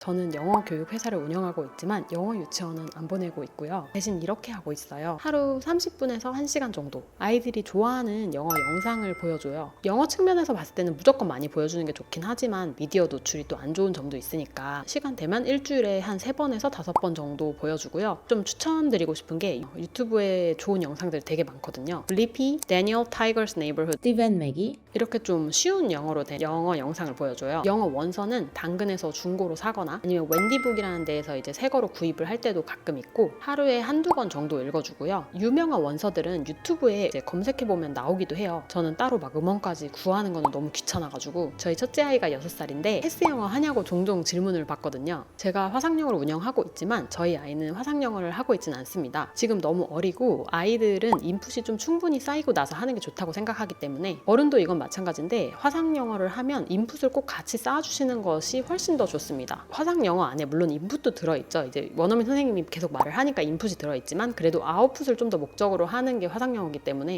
저는 영어 교육 회사를 운영하고 있지만 영어 유치원은 안 보내고 있고요. 대신 이렇게 하고 있어요. 하루 30분에서 1시간 정도 아이들이 좋아하는 영어 영상을 보여줘요. 영어 측면에서 봤을 때는 무조건 많이 보여주는 게 좋긴 하지만 미디어 노출이 또 안 좋은 점도 있으니까 시간 되면 일주일에 한 3번에서 5번 정도 보여주고요. 좀 추천드리고 싶은 게 유튜브에 좋은 영상들이 되게 많거든요. 리피, 데니얼 타이거스 네이버후드 스티븐 맥이 이렇게 좀 쉬운 영어로 된 영어 영상을 보여줘요. 영어 원서는 당근에서 중고로 사거나 아니면 웬디북이라는 데에서 이제 새 거로 구입을 할 때도 가끔 있고 하루에 한두 권 정도 읽어주고요. 유명한 원서들은 유튜브에 검색해보면 나오기도 해요. 저는 따로 막 음원까지 구하는 거는 너무 귀찮아가지고 저희 첫째 아이가 6살인데 패스 영어 하냐고 종종 질문을 받거든요. 제가 화상영어를 운영하고 있지만 저희 아이는 화상영어를 하고 있지는 않습니다. 지금 너무 어리고 아이들은 인풋이 좀 충분히 쌓이고 나서 하는 게 좋다고 생각하기 때문에 어른도 이건 마찬가지인데 화상 영어를 하면 인풋을 꼭 같이 쌓아주시는 것이 훨씬 더 좋습니다. 화상 영어 안에 물론 인풋도 들어있죠. 이제 원어민 선생님이 계속 말을 하니까 인풋이 들어있지만 그래도 아웃풋을 좀 더 목적으로 하는 게 화상 영어이기 때문에